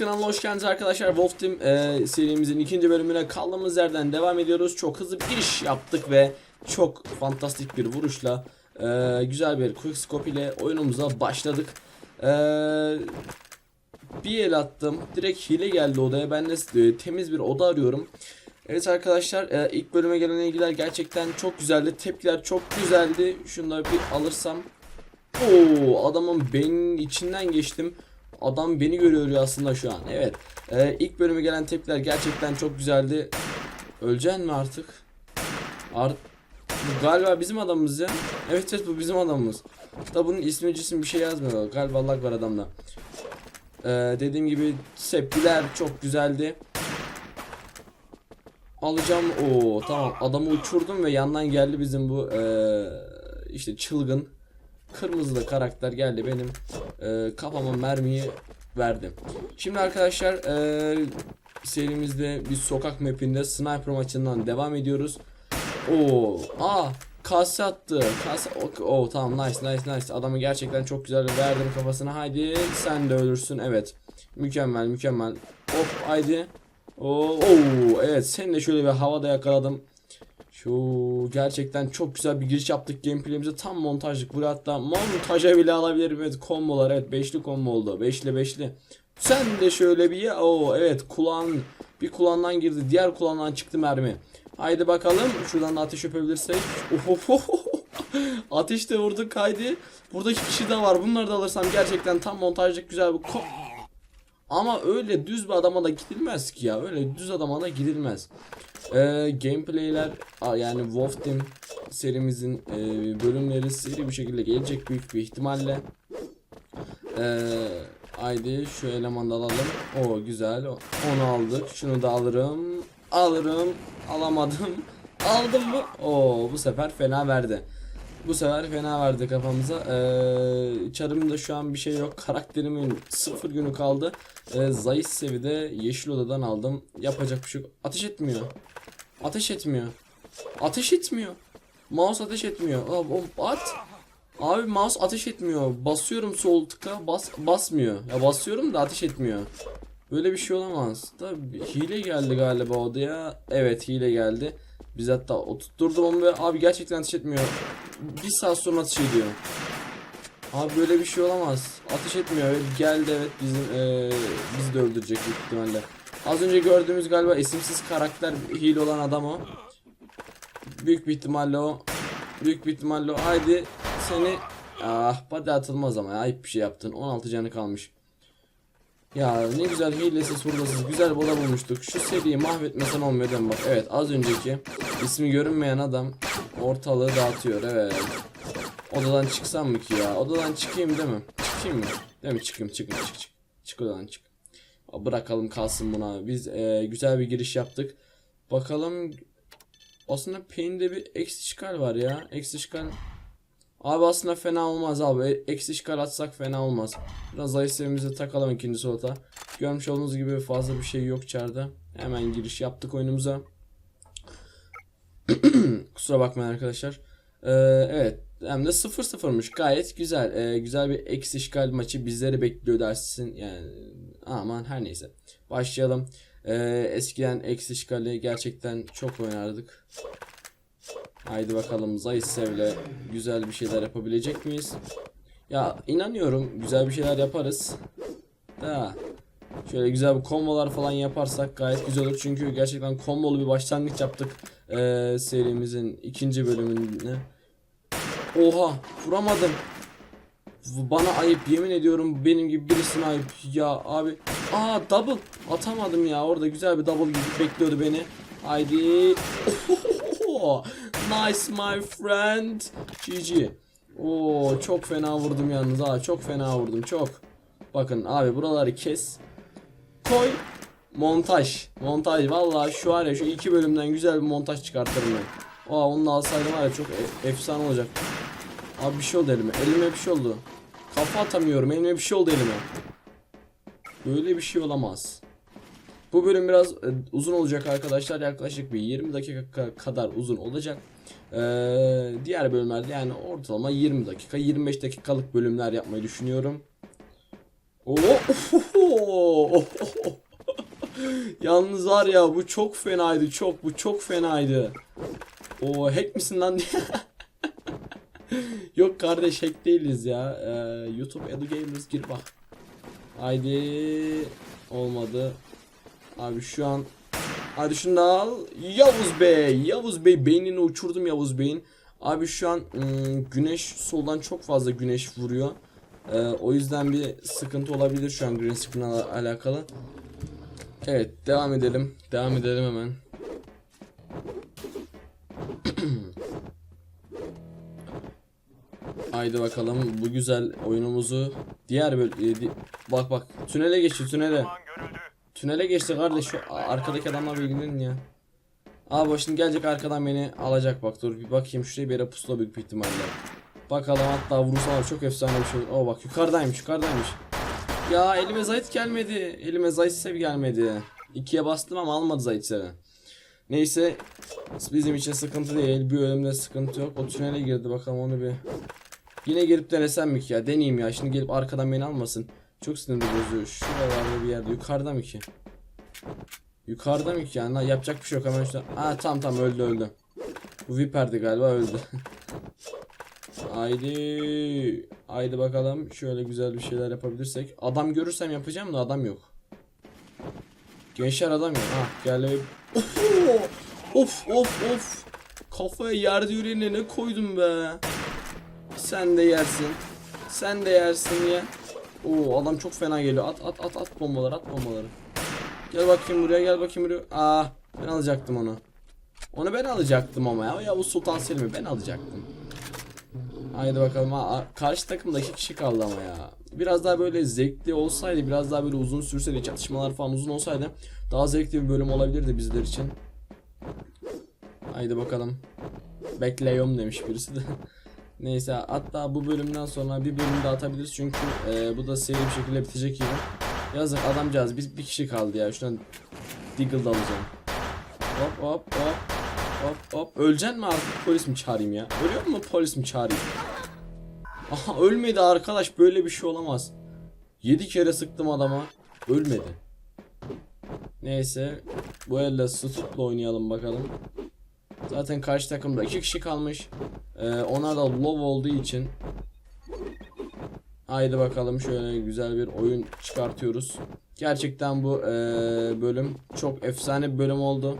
kanalına hoş geldiniz arkadaşlar. Wolf Team e, serimizin ikinci bölümüne kaldığımız yerden devam ediyoruz. Çok hızlı bir giriş yaptık ve çok fantastik bir vuruşla e, güzel bir quick scope ile oyunumuza başladık. E, bir el attım. Direkt hile geldi odaya. Ben de e, temiz bir oda arıyorum. Evet arkadaşlar e, ilk bölüme gelen ilgiler gerçekten çok güzeldi. Tepkiler çok güzeldi. Şunları bir alırsam. Oo adamın beyninin içinden geçtim. Adam beni görüyor aslında şu an. Evet. Ee, ilk bölüme gelen tepkiler gerçekten çok güzeldi. Öleceksin mi artık? Art galiba bizim adamımız ya. Evet evet bu bizim adamımız. Da bunun ismi cisim bir şey yazmıyor. Galiba lag var adamda. Ee, dediğim gibi tepkiler çok güzeldi. Alacağım. Oo tamam adamı uçurdum ve yandan geldi bizim bu ee, işte çılgın kırmızılı karakter geldi benim e, kafama mermiyi verdi. Şimdi arkadaşlar e, serimizde bir sokak mapinde sniper maçından devam ediyoruz. Oo, aa kase attı. Kase o oh, tamam nice nice nice. Adamı gerçekten çok güzel verdim kafasına. Haydi sen de ölürsün. Evet. Mükemmel mükemmel. Hop haydi. Oo, oo, evet seni de şöyle bir havada yakaladım. Şu gerçekten çok güzel bir giriş yaptık. Gameplay'imize tam montajlık. Buraya hatta montaja bile alabilirim. Evet kombolar. Evet beşli combo oldu. Beşli beşli. Sen de şöyle bir ya o evet kulağın bir kulağından girdi. Diğer kulağından çıktı mermi. Haydi bakalım. Şuradan da ateş yapabilirsek Ohohoho. ateş de vurduk haydi burada iki kişi daha var. Bunları da alırsam gerçekten tam montajlık güzel bir ko- ama öyle düz bir adama da gidilmez ki ya. Öyle düz adama da gidilmez ee, gameplayler yani Wolf Team serimizin e, bölümleri seri bir şekilde gelecek büyük bir ihtimalle. Ee, haydi şu elemanı alalım. O güzel. Onu aldık. Şunu da alırım. Alırım. Alamadım. Aldım mı? Oo bu sefer fena verdi. Bu sefer fena verdi kafamıza. Ee, çarımda şu an bir şey yok. Karakterimin sıfır günü kaldı. Ee, zayıf seviyede yeşil odadan aldım. Yapacak bir şey yok. Ateş etmiyor. Ateş etmiyor. Ateş etmiyor. Mouse ateş etmiyor. O- at. Abi mouse ateş etmiyor. Basıyorum sol tıka bas basmıyor. Ya basıyorum da ateş etmiyor. Böyle bir şey olamaz. Da hile geldi galiba odaya. Evet hile geldi. Biz hatta oturtturdum onu ve abi gerçekten ateş etmiyor. Bir saat sonra ateş ediyor. Abi böyle bir şey olamaz. Ateş etmiyor. Geldi evet bizim eee bizi de öldürecek büyük ihtimalle. Az önce gördüğümüz galiba isimsiz karakter hile olan adam o. Büyük bir ihtimalle o. Büyük bir ihtimalle o. Haydi seni ah hadi atılmaz ama ya. ayıp bir şey yaptın. 16 canı kalmış. Ya ne güzel hilesiz hurlasız güzel bola bulmuştuk. Şu seriyi mahvetmesen olmuyor? Bak evet az önceki ismi görünmeyen adam ortalığı dağıtıyor evet. Odadan çıksam mı ki ya? Odadan çıkayım değil mi? Çıkayım mı? Değil mi? Çıkayım çıkayım çık çık. Çık odadan çık. Bırakalım kalsın buna. Biz e, güzel bir giriş yaptık. Bakalım aslında Pain'de bir eksi çıkar var ya. Eksi çıkar. Abi aslında fena olmaz abi. E- Eksi çıkar atsak fena olmaz. Biraz seviyemize takalım ikinci slota. Görmüş olduğunuz gibi fazla bir şey yok çarda. Hemen giriş yaptık oyunumuza. Kusura bakmayın arkadaşlar. Ee, evet. Hem de 0-0'mış. Gayet güzel. Ee, güzel bir eksi işgal maçı bizleri bekliyor dersin. Yani aman her neyse. Başlayalım. Ee, eskiden eksi işgali gerçekten çok oynardık. Haydi bakalım Zayisev'le güzel bir şeyler yapabilecek miyiz? Ya inanıyorum güzel bir şeyler yaparız. Da şöyle güzel bir kombolar falan yaparsak gayet güzel olur. Çünkü gerçekten kombolu bir başlangıç yaptık ee, serimizin ikinci bölümüne. Oha vuramadım. Bana ayıp yemin ediyorum benim gibi birisine ayıp ya abi. Aa double atamadım ya orada güzel bir double gibi bekliyordu beni. Haydi. nice my friend. GG. Oo çok fena vurdum yalnız ha çok fena vurdum çok. Bakın abi buraları kes. Koy. Montaj. Montaj. Vallahi şu var ya şu iki bölümden güzel bir montaj çıkartırım ben. Aa onu alsaydım var ya çok e- efsane olacak. Abi bir şey oldu elime. Elime bir şey oldu. Kafa atamıyorum. Elime bir şey oldu elime. Böyle bir şey olamaz. Bu bölüm biraz e, uzun olacak arkadaşlar. Yaklaşık bir 20 dakika ka- kadar uzun olacak. Ee, diğer bölümlerde yani ortalama 20 dakika 25 dakikalık bölümler yapmayı düşünüyorum. Oo. Yalnız var ya bu çok fenaydı çok bu çok fenaydı. O hack misin lan diye. Yok kardeş hack değiliz ya. Ee, YouTube Edu Gamers gir bak. Haydi olmadı. Abi şu an Hadi şunu da al. Yavuz Bey. Yavuz Bey beynini uçurdum Yavuz Bey'in. Abi şu an ım, güneş soldan çok fazla güneş vuruyor. Ee, o yüzden bir sıkıntı olabilir şu an green screen'le alakalı. Evet devam edelim. Devam edelim hemen. Haydi bakalım bu güzel oyunumuzu diğer böl e, di- bak bak tünele geçti tünele. Tünele geçti kardeş şu arkadaki adamla bir ilgilenin ya. Abi şimdi gelecek arkadan beni alacak bak dur bir bakayım şuraya bir yere pusula büyük bir ihtimalle. Bakalım hatta vurursam çok efsane bir şey. Oo bak yukarıdaymış yukarıdaymış. Ya elime zayt gelmedi. Elime zayt sev gelmedi. İkiye bastım ama almadı zayt sevi. Neyse bizim için sıkıntı değil. Bir ölümde sıkıntı yok. O tünele girdi bakalım onu bir. Yine girip denesem mi ki ya? Deneyeyim ya. Şimdi gelip arkadan beni almasın. Çok sinirli bozuyor. Şuralarda bir yerde. Yukarıda mı ki? Yukarıda mı ki yani? Yapacak bir şey yok hemen şurada. Ha tamam tamam öldü öldü. Bu Viper'di galiba öldü. Haydi. Haydi bakalım. Şöyle güzel bir şeyler yapabilirsek. Adam görürsem yapacağım da adam yok. Gençler adam yok. Ha gel. Of of of. Kafaya yerde yüreğine ne koydum be. Sen de yersin. Sen de yersin ya. Oo adam çok fena geliyor. At at at at bombaları at bombaları. Gel bakayım buraya gel bakayım buraya. Aa ben alacaktım onu. Onu ben alacaktım ama ya. Yavuz Sultan Selim'i ben alacaktım. Haydi bakalım. Ha, karşı takımda iki kişi kaldı ama ya. Biraz daha böyle zevkli olsaydı, biraz daha böyle uzun sürseydi, çatışmalar falan uzun olsaydı daha zevkli bir bölüm olabilirdi bizler için. Haydi bakalım. Bekliyorum demiş birisi de. Neyse hatta bu bölümden sonra bir bölüm daha atabiliriz çünkü e, bu da seri bir şekilde bitecek gibi. Yazık adamcağız biz bir kişi kaldı ya şuradan Deagle da alacağım. Hop hop hop hop hop. Öleceksin mi artık polis mi çağırayım ya? Ölüyor mu polis mi çağırayım? Aha ölmedi arkadaş böyle bir şey olamaz. 7 kere sıktım adama. Ölmedi. Neyse bu elde Stut'la oynayalım bakalım. Zaten karşı takımda 2 kişi kalmış. Ee, onlar da low olduğu için Haydi bakalım şöyle güzel bir oyun çıkartıyoruz. Gerçekten bu e, bölüm çok efsane bir bölüm oldu.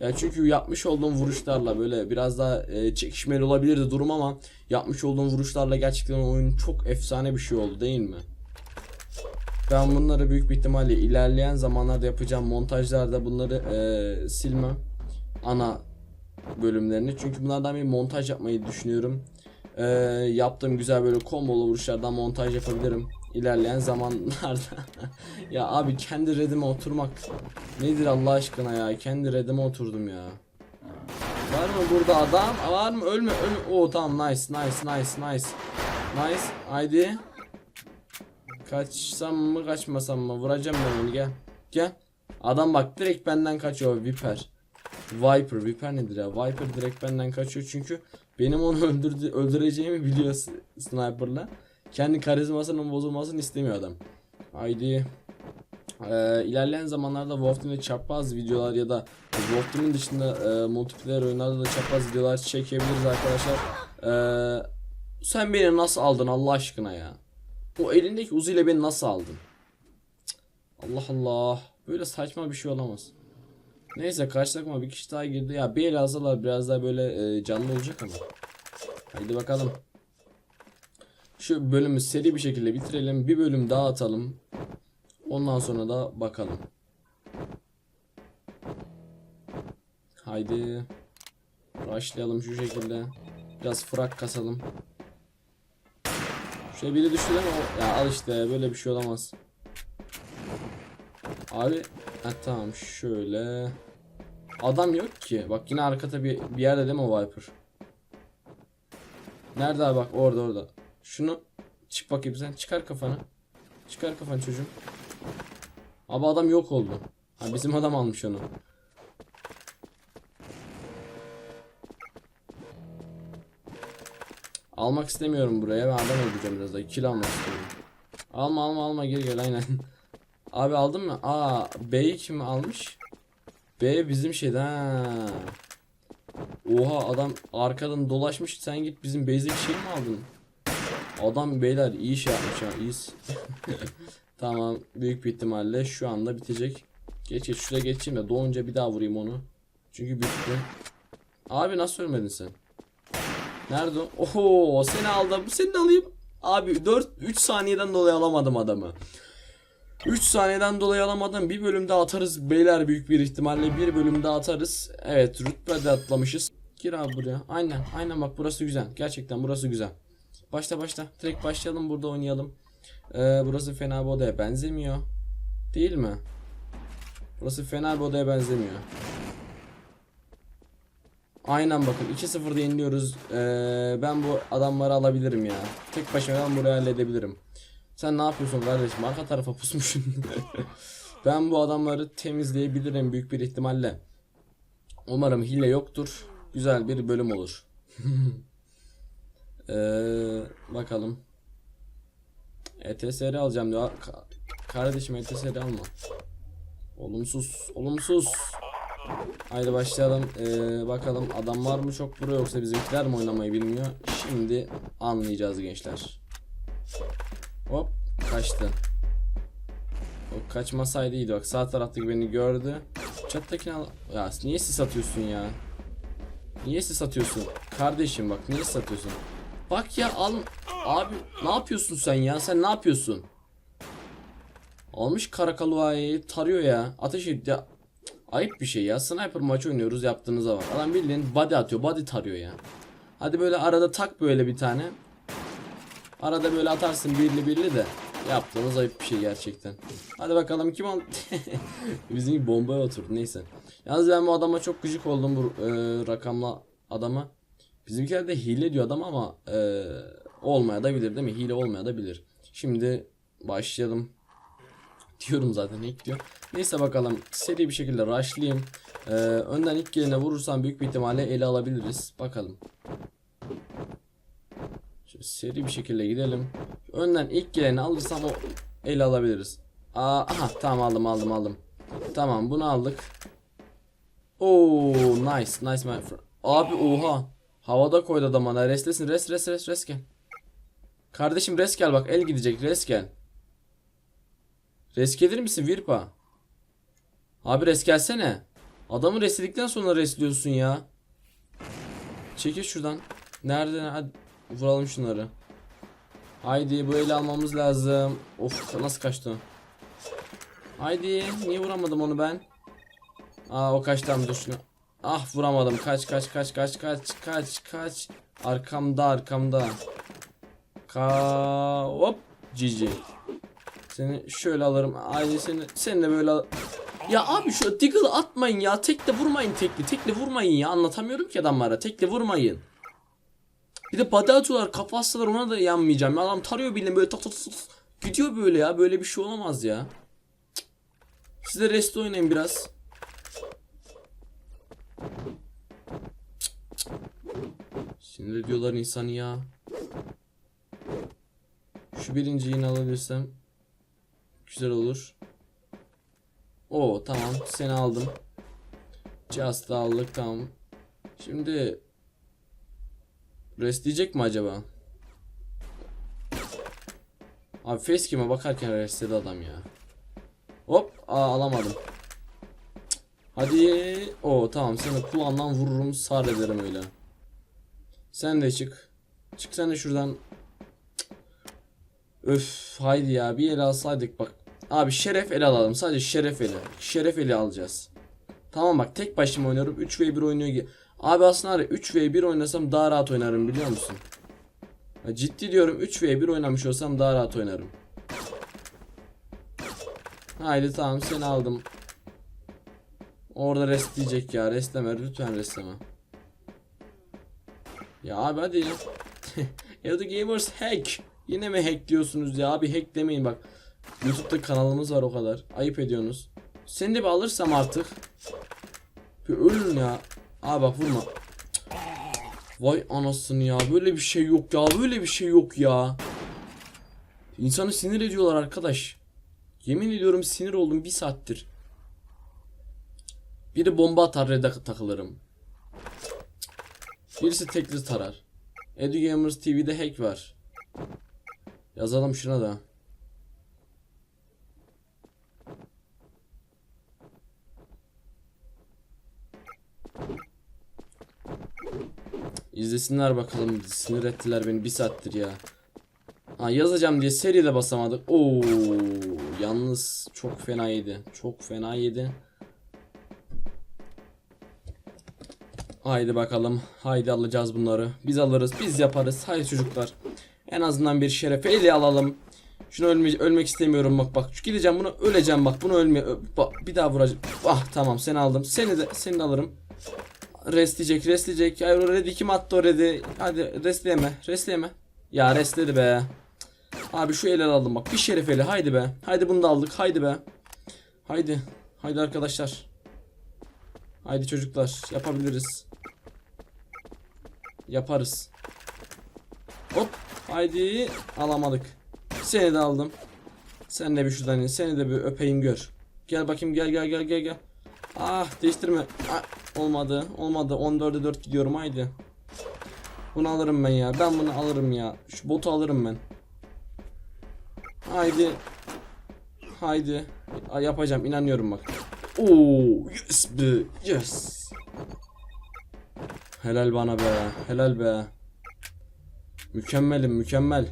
Ya çünkü yapmış olduğum vuruşlarla böyle biraz daha e, çekişmeli olabilirdi durum ama yapmış olduğum vuruşlarla gerçekten oyun çok efsane bir şey oldu değil mi? Ben bunları büyük bir ihtimalle ilerleyen zamanlarda yapacağım montajlarda bunları e, silmem. Ana bölümlerini. Çünkü bunlardan bir montaj yapmayı düşünüyorum. Ee, yaptığım güzel böyle kombolu vuruşlardan montaj yapabilirim ilerleyen zamanlarda. ya abi kendi redime oturmak nedir Allah aşkına ya? Kendi redime oturdum ya. Var mı burada adam? Var mı? Ölme ölme. Oo tamam nice nice nice nice. Nice. Haydi. Kaçsam mı kaçmasam mı? Vuracağım ben onu gel. Gel. Adam bak direkt benden kaçıyor Viper. Viper, Viper nedir ya? Viper direkt benden kaçıyor çünkü benim onu öldürdü, öldüreceğimi biliyor sniper'la. Kendi karizmasının bozulmasını istemiyor adam. Haydi. Ee, ilerleyen zamanlarda Wolf Team'de çapraz videolar ya da Wolf Team'in dışında e, multiplayer oyunlarda da çapraz videolar çekebiliriz arkadaşlar. Ee, sen beni nasıl aldın Allah aşkına ya? O elindeki Uzi ile beni nasıl aldın? Cık, Allah Allah. Böyle saçma bir şey olamaz. Neyse karşı takıma bir kişi daha girdi. Ya bir el alsalar biraz daha böyle e, canlı olacak ama. Haydi bakalım. Şu bölümü seri bir şekilde bitirelim. Bir bölüm daha atalım. Ondan sonra da bakalım. Haydi. Başlayalım şu şekilde. Biraz frak kasalım. Şöyle biri düştü değil mi? Ya al işte böyle bir şey olamaz. Abi ha, tamam şöyle. Adam yok ki. Bak yine arkada bir, bir yerde değil mi o Viper? Nerede abi bak orada orada. Şunu çık bakayım sen çıkar kafanı. Çıkar kafanı çocuğum. Abi adam yok oldu. Ha bizim adam almış onu. Almak istemiyorum buraya. Ben adam öldüreceğim biraz daha. Kill almak istiyorum. Alma alma alma geri gel aynen. Abi aldın mı? Aa B'yi kim almış? B bizim şeyde ha. Oha adam arkadan dolaşmış sen git bizim base'deki şeyi mi aldın? Adam beyler iyi iş yapmış ha iyiyiz. tamam büyük bir ihtimalle şu anda bitecek. Geç geç şuraya geçeyim de doğunca bir daha vurayım onu. Çünkü bitti. Abi nasıl ölmedin sen? Nerede? Oho seni aldım. Seni alayım. Abi 4 3 saniyeden dolayı alamadım adamı. 3 saniyeden dolayı alamadım. Bir bölümde atarız beyler büyük bir ihtimalle. Bir bölümde atarız. Evet rütbe de atlamışız. Gir abi buraya. Aynen aynen bak burası güzel. Gerçekten burası güzel. Başla başla. Direkt başlayalım burada oynayalım. Ee, burası fena bir odaya benzemiyor. Değil mi? Burası fena bir odaya benzemiyor. Aynen bakın 2-0'da yeniliyoruz. Ee, ben bu adamları alabilirim ya. Tek başıma ben burayı halledebilirim. Sen ne yapıyorsun kardeşim? Arka tarafa pusmuşsun. ben bu adamları temizleyebilirim büyük bir ihtimalle. Umarım hile yoktur. Güzel bir bölüm olur. ee, bakalım. ETSR alacağım diyor. Ka- kardeşim ETSR alma. Olumsuz. Olumsuz. Haydi başlayalım. Ee, bakalım adam var mı çok buraya yoksa bizimkiler mi oynamayı bilmiyor. Şimdi anlayacağız gençler. Hop kaçtı. O kaçmasaydı iyiydi bak sağ taraftaki beni gördü. Çattakini al. Ya niye sis atıyorsun ya? Niye sis atıyorsun? Kardeşim bak niye sis atıyorsun? Bak ya al. Abi ne yapıyorsun sen ya? Sen ne yapıyorsun? Almış Karakaluay'ı tarıyor ya. Ateş ya. Ayıp bir şey ya. Sniper maçı oynuyoruz yaptığınıza bak. Adam bildiğin body atıyor. Body tarıyor ya. Hadi böyle arada tak böyle bir tane. Arada böyle atarsın birli birli de. Yaptığınız ayıp bir şey gerçekten. Hadi bakalım kim al... Bizim bombaya oturdu neyse. Yalnız ben bu adama çok gıcık oldum bu e, rakamla adama. Bizimkiler de hile diyor adam ama e, olmaya da bilir değil mi? Hile olmaya da bilir. Şimdi başlayalım. Diyorum zaten ilk diyor. Neyse bakalım seri bir şekilde rushlayayım. Ee, önden ilk gelene vurursam büyük bir ihtimalle ele alabiliriz. Bakalım. Seri bir şekilde gidelim. Önden ilk geleni alırsam o ele alabiliriz. Aa, aha tamam aldım aldım aldım. Tamam bunu aldık. Oo nice nice my friend. Abi oha. Havada koydu adam bana. Restlesin rest rest rest rest gel. Kardeşim rest gel bak el gidecek rest gel. Res gelir misin Virpa? Abi res gelsene. Adamı resledikten sonra resliyorsun ya. Çekil şuradan. Nerede? Hadi vuralım şunları. Haydi bu eli almamız lazım. Of nasıl kaçtı? Haydi niye vuramadım onu ben? Aa o kaçtı ama dur. Ah vuramadım. Kaç kaç kaç kaç kaç kaç kaç. Arkamda arkamda. Ka hop cici. Seni şöyle alırım. Haydi seni seni de böyle al. Ya abi şu Deagle'ı atmayın ya. Tekle vurmayın tekli. Tekle vurmayın ya. Anlatamıyorum ki adamlara. Tekle vurmayın. Bir de body atıyorlar. Kafa atsalar ona da yanmayacağım. Ya adam tarıyor bildiğin böyle tak tak tak. Gidiyor böyle ya. Böyle bir şey olamaz ya. Siz de rest oynayın biraz. Sinir ediyorlar insanı ya. Şu birinciyi yine alabilirsem güzel olur. O tamam seni aldım. Just aldık tamam. Şimdi restleyecek mi acaba? Abi facecam'e bakarken restledi adam ya. Hop aa, alamadım. Hadi. O tamam seni kulağından vururum sar ederim öyle. Sen de çık. Çık sen de şuradan. Öf haydi ya bir el alsaydık bak. Abi şeref eli alalım. Sadece şeref eli. Şeref eli alacağız. Tamam bak tek başıma oynuyorum. 3v1 oynuyor. ki- Abi aslında var ya, 3v1 oynasam daha rahat oynarım biliyor musun? Ciddi diyorum 3v1 oynamış olsam daha rahat oynarım. Haydi tamam seni aldım. Orada restleyecek ya. Restleme lütfen restleme. Ya abi hadi ya. ya da Gamers hack. Yine mi hack diyorsunuz ya abi hack demeyin bak. YouTube'da kanalımız var o kadar. Ayıp ediyorsunuz. Seni de bir alırsam artık. Bir ölün ya. Aa bak vurma. Vay anasını ya. Böyle bir şey yok ya. Böyle bir şey yok ya. İnsanı sinir ediyorlar arkadaş. Yemin ediyorum sinir oldum bir saattir. Biri bomba atar red'e takılırım. Birisi tekli tarar. Edu Gamers TV'de hack var. Yazalım şuna da. İzlesinler bakalım. Sinir ettiler beni bir saattir ya. Ha yazacağım diye seriyle basamadık. Oo yalnız çok fena yedi. Çok fena yedi. Haydi bakalım. Haydi alacağız bunları. Biz alırız. Biz yaparız. Haydi çocuklar. En azından bir şerefe ele alalım. Şunu ölme, ölmek istemiyorum bak bak. Şu gideceğim bunu öleceğim bak. Bunu ölme. bak, bir daha vuracağım. Ah tamam seni aldım. Seni de seni de alırım. Restleyecek restleyecek. Hayır o redi kim attı o redi? Hadi restleyeme restleyeme. Ya restledi be. Abi şu ele aldım bak. Bir şeref eli. Haydi be. Haydi bunu da aldık. Haydi be. Haydi. Haydi arkadaşlar. Haydi çocuklar. Yapabiliriz. Yaparız. Hop. Haydi. Alamadık. Seni de aldım. Sen de bir şuradan in. Seni de bir öpeyim gör. Gel bakayım gel gel gel gel gel. Ah değiştirme. Ah, olmadı. Olmadı. 14'e 4 gidiyorum haydi. Bunu alırım ben ya. Ben bunu alırım ya. Şu botu alırım ben. Haydi. Haydi. Ay, yapacağım inanıyorum bak. Oo, yes be. Yes. Helal bana be. Helal be. Mükemmelim mükemmel.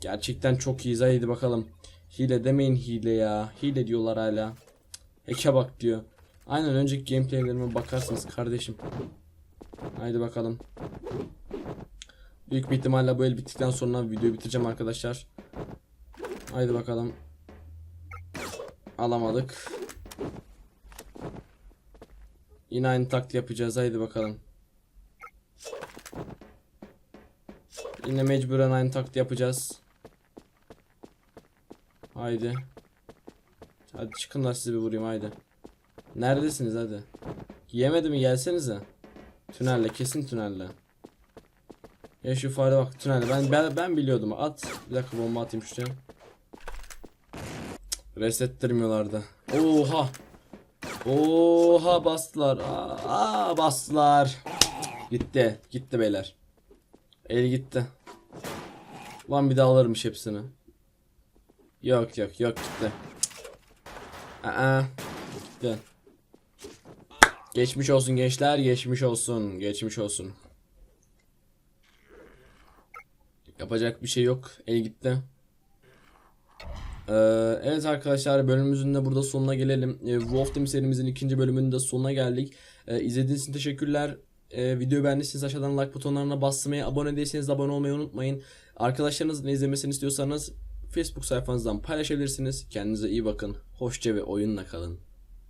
Gerçekten çok iyiyiz haydi bakalım. Hile demeyin hile ya. Hile diyorlar hala. Eke bak diyor. Aynen önceki gameplaylerime bakarsınız kardeşim. Haydi bakalım. Büyük bir ihtimalle bu el bittikten sonra videoyu bitireceğim arkadaşlar. Haydi bakalım. Alamadık. Yine aynı taktiği yapacağız. Haydi bakalım. Yine mecburen aynı taktiği yapacağız. Haydi. Hadi çıkın da sizi bir vurayım haydi. Neredesiniz hadi. Yemedi mi gelsenize. Tünelle kesin tünelle. Ya şu fare bak tünelde ben, ben ben biliyordum at bir dakika bomba atayım şuraya. Resettirmiyorlardı. Oha. Oha bastılar. Aa, bastılar. Gitti. Gitti beyler. El gitti. Lan bir daha alırmış hepsini. Yok yok yok gitti. Aa, gitti. Geçmiş olsun gençler. Geçmiş olsun. Geçmiş olsun. Yapacak bir şey yok. El gitti. Ee, evet arkadaşlar bölümümüzün de burada sonuna gelelim. Ee, Wolf Team serimizin ikinci bölümünün de sonuna geldik. Ee, izlediğiniz için teşekkürler. Ee, videoyu beğendiyseniz aşağıdan like butonlarına basmayı, abone değilseniz de abone olmayı unutmayın. Arkadaşlarınızla izlemesini istiyorsanız Facebook sayfanızdan paylaşabilirsiniz. Kendinize iyi bakın. Hoşça ve oyunla kalın.